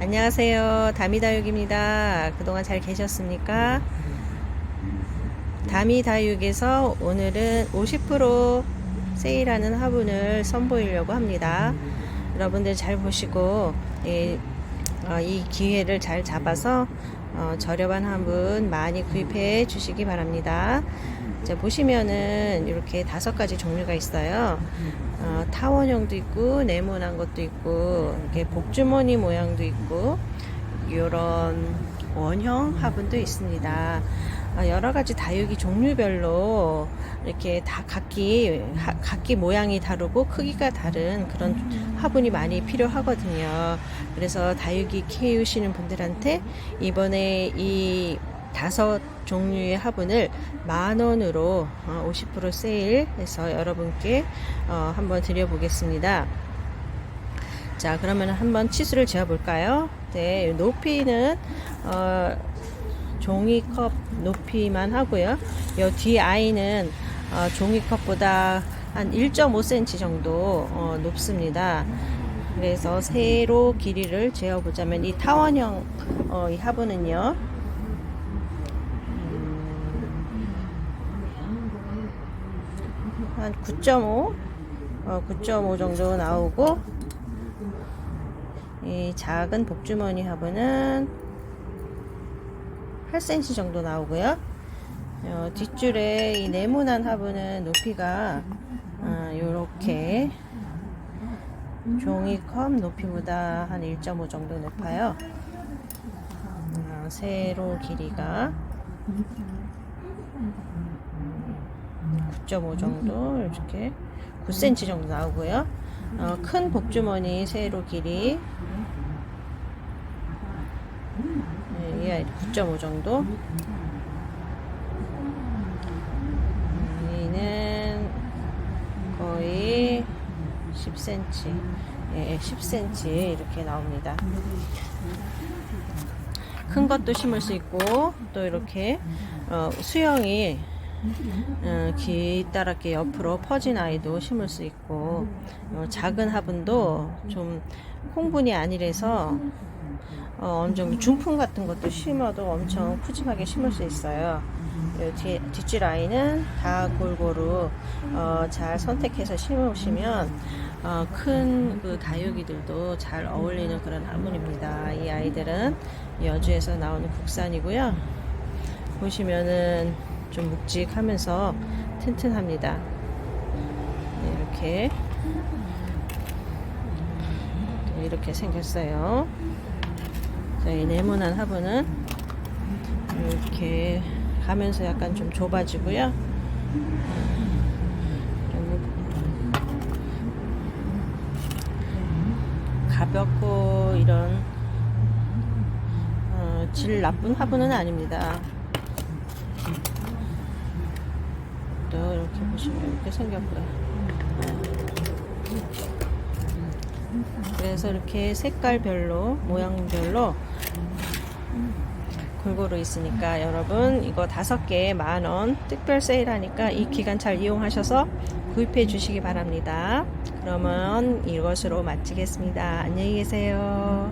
안녕하세요. 다미다육입니다. 그동안 잘 계셨습니까? 다미다육에서 오늘은 50% 세일하는 화분을 선보이려고 합니다. 여러분들 잘 보시고 이, 어, 이 기회를 잘 잡아서 어, 저렴한 화분 많이 구입해 주시기 바랍니다. 자, 보시면은 이렇게 다섯 가지 종류가 있어요. 어, 타원형도 있고 네모난 것도 있고 이렇게 복주머니 모양도 있고 이런 원형 화분도 있습니다. 어, 여러 가지 다육이 종류별로 이렇게 다 각기 하- 각기 모양이 다르고 크기가 다른 그런 화분이 많이 필요하거든요. 그래서 다육이 키우시는 분들한테 이번에 이 다섯 종류의 화분을 만 원으로 어, 50% 세일해서 여러분께 어, 한번 드려보겠습니다. 자, 그러면 한번 치수를 재어 볼까요? 네, 높이는 어, 종이컵 높이만 하고요. 요뒤 아이는 어, 종이컵보다 한 1.5cm 정도 어, 높습니다. 그래서 세로 길이를 재어보자면 이 타원형 어, 이 화분은요. 한 9.5, 어, 9.5 정도 나오고, 이 작은 복주머니 화분은 8cm 정도 나오고요. 어, 뒷줄에 이 네모난 화분은 높이가 어, 요렇게 종이컵 높이보다 한 1.5 정도 높아요. 어, 세로 길이가 9.5 정도 이렇게 9cm 정도 나오고요. 어, 큰 복주머니 세로 길이 네, 이 아이 9.5 정도. 얘는 거의 10cm, 예, 10cm 이렇게 나옵니다. 큰 것도 심을 수 있고 또 이렇게 어, 수영이 어, 길다랗게 옆으로 퍼진 아이도 심을 수 있고 어, 작은 화분도 좀 홍분이 아니라서 어, 어느 정도 중품 같은 것도 심어도 엄청 푸짐하게 심을 수 있어요. 요 뒤, 뒷줄 아이는 다 골고루 어, 잘 선택해서 심으시면 어, 큰그 다육이들도 잘 어울리는 그런 화분입니다. 이 아이들은 여주에서 나오는 국산이고요. 보시면은 좀 묵직하면서 튼튼합니다. 네, 이렇게 네, 이렇게 생겼어요. 자, 이 네모난 화분은 이렇게 가면서 약간 좀 좁아지고요. 좀 가볍고 이런 어, 질 나쁜 화분은 아닙니다. 또 이렇게 보시면 이렇게 생겼고요. 그래서 이렇게 색깔별로 모양별로 골고루 있으니까 여러분 이거 다섯 개에 만 원 특별 세일하니까 이 기간 잘 이용하셔서 구입해 주시기 바랍니다. 그러면 이것으로 마치겠습니다. 안녕히 계세요.